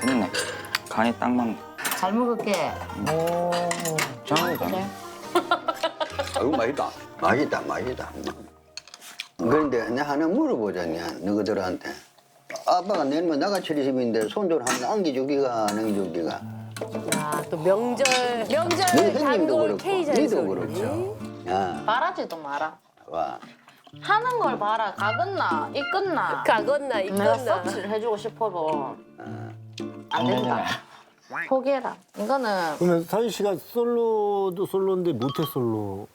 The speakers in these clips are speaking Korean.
됐네. 간이 딱 맞네. 잘 먹을게. 짱이다. 아이고 맛있다. 맛있다, 맛있다. 그런데 내가 하나 물어보자, 내가 너희들한테. 아빠가 내일면 나가철이 집인데 손절 한번 안기주기가 안 안기주기가. 아, 또 명절 명절 너희 형님도 단골 그렇고, K 니도 잔소리. 그렇죠. 야, 바라지도 마라. 와. 하는 걸 봐라. 가겠나? 이끝나? 가건나 내가 이건나. 서치를 해주고 싶어도 어. 안 된다. 포기해라. 이거는 그러면 서희 씨가 솔로도 솔로인데 모태 솔로.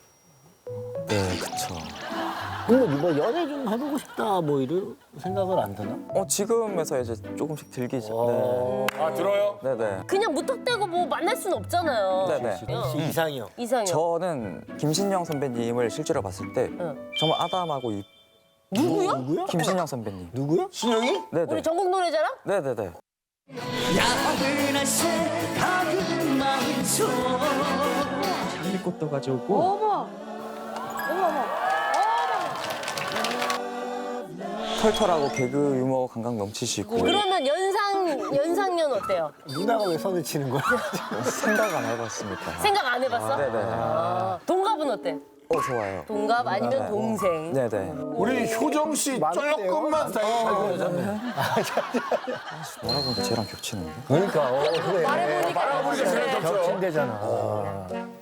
네, 그쵸. 그러면 뭐 연애 좀 해보고 싶다 뭐 이런 생각을 안 드나? 어, 지금에서 이제 조금씩 들기죠. 아 들어요? 네. 네네. 그냥 무턱대고 뭐 만날 순 없잖아요. 네네. 혹시 이상형. 이상형. 저는 김신영 선배님을 실제로 봤을 때 응. 정말 아담하고 이 누구요? 김신영 선배님. 누구야? 신영이? 네네. 우리 전국 노래자랑? 네네네. 장미꽃도 가져오고 어머. 털털하고 개그 유머 감각 넘치시고 그러면 연상 연상년 어때요? 누나가 왜 선을 치는 거야? 생각 안 해봤습니다. 생각 안 해봤어? 네네. 아, 동갑은 어때? 어 좋아요. 동갑 아니면 동생? 네네. 우리 효정 씨? 조금만 더. 뭐라고 하는데 쟤랑 겹치는데? 그러니까 어, 그래. 말해보니까 말해보니까 그래. 겹쳐. 겹친대잖아.